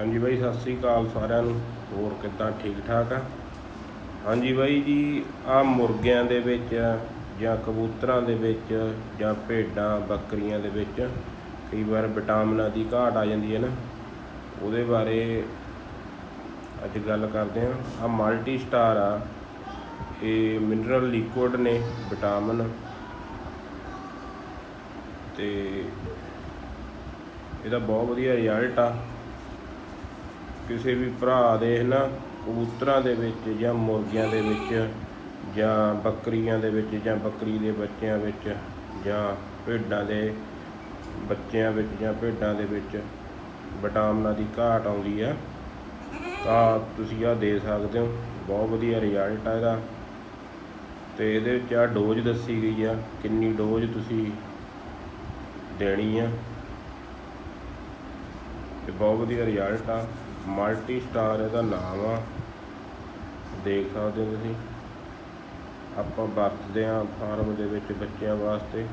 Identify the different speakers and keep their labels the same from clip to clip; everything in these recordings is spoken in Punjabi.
Speaker 1: ਹਾਂਜੀ ਬਾਈ, ਸਤਿ ਸ੍ਰੀ ਅਕਾਲ ਸਾਰਿਆਂ ਨੂੰ। ਹੋਰ ਕਿੱਦਾਂ? ਠੀਕ ਠਾਕ ਆ? ਹਾਂਜੀ ਬਾਈ ਜੀ, ਆ ਮੁਰਗਿਆਂ ਦੇ ਵਿੱਚ ਜਾਂ ਕਬੂਤਰਾਂ ਦੇ ਵਿੱਚ ਜਾਂ ਭੇਡਾਂ, ਬੱਕਰੀਆਂ ਦੇ ਵਿੱਚ ਕਈ ਵਾਰ ਵਿਟਾਮਿਨਾਂ ਦੀ ਘਾਟ ਆ ਜਾਂਦੀ ਹੈ ਨਾ। ਉਹਦੇ ਬਾਰੇ ਅੱਜ ਗੱਲ ਕਰਦੇ ਹਾਂ। ਆ ਮਲਟੀ ਸਟਾਰ ਆ। ਇਹ ਮਿਨਰਲ ਲਿਕੁਇਡ ਨੇ, ਵਿਟਾਮਿਨ। ਤੇ ਇਹਦਾ ਬਹੁਤ ਵਧੀਆ ਰਿਜ਼ਲਟ ਆ। ਕਿਸੇ ਵੀ ਭਰਾ ਦੇ ਨਾ ਕਬੂਤਰਾਂ ਦੇ ਵਿੱਚ ਜਾਂ ਮੁਰਗੀਆਂ ਦੇ ਵਿੱਚ ਜਾਂ ਬੱਕਰੀਆਂ ਦੇ ਵਿੱਚ ਜਾਂ ਬੱਕਰੀ ਦੇ ਬੱਚਿਆਂ ਵਿੱਚ ਜਾਂ ਭੇਡਾਂ ਦੇ ਬੱਚਿਆਂ ਵਿੱਚ ਜਾਂ ਭੇਡਾਂ ਦੇ ਵਿੱਚ ਵਿਟਾਮਿਨਾਂ ਦੀ ਘਾਟ ਆਉਂਦੀ ਆ, ਤਾਂ ਤੁਸੀਂ ਆ ਦੇ ਸਕਦੇ ਹੋ, ਬਹੁਤ ਵਧੀਆ ਰਿਜ਼ਲਟ ਆ ਇਹਦਾ। ਤੇ ਇਹਦੇ ਵਿੱਚ ਆ ਡੋਜ਼ ਦੱਸੀ ਗਈ ਆ, ਕਿੰਨੀ ਡੋਜ਼ ਤੁਸੀਂ ਦੇਣੀ ਆ। ਤੇ ਬਹੁਤ ਵਧੀਆ ਰਿਜ਼ਲਟ ਆ। ਮਲਟੀ ਸਟਾਰ ਇਹਦਾ ਨਾਮ ਆ। ਦੇਖ ਸਕਦੇ ਹੋ ਤੁਸੀਂ। ਆਪਾਂ ਵਰਤਦੇ ਆ ਫਾਰਮ ਦੇ ਵਿੱਚ ਬੱਚਿਆਂ ਵਾਸਤੇ।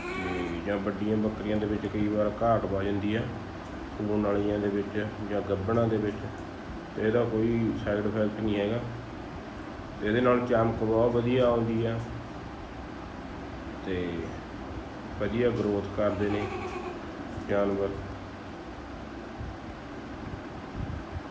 Speaker 1: ਤੇ ਜਾਂ ਵੱਡੀਆਂ ਬੱਕਰੀਆਂ ਦੇ ਵਿੱਚ ਕਈ ਵਾਰ ਘਾਟ ਪਾ ਜਾਂਦੀ ਆ। ਸੂਣ ਵਾਲੀਆਂ ਦੇ ਵਿੱਚ ਜਾਂ ਗੱਭਣਾਂ ਦੇ ਵਿੱਚ। ਤੇ ਇਹਦਾ ਕੋਈ ਸਾਈਡ ਇਫੈਕਟ ਨਹੀਂ ਹੈਗਾ। ਇਹਦੇ ਨਾਲ ਚਮਕ ਬਹੁਤ ਵਧੀਆ ਆਉਂਦੀ ਆ। ਤੇ ਵਧੀਆ ਗਰੋਥ ਕਰਦੇ ਨੇ ਜਾਨਵਰ।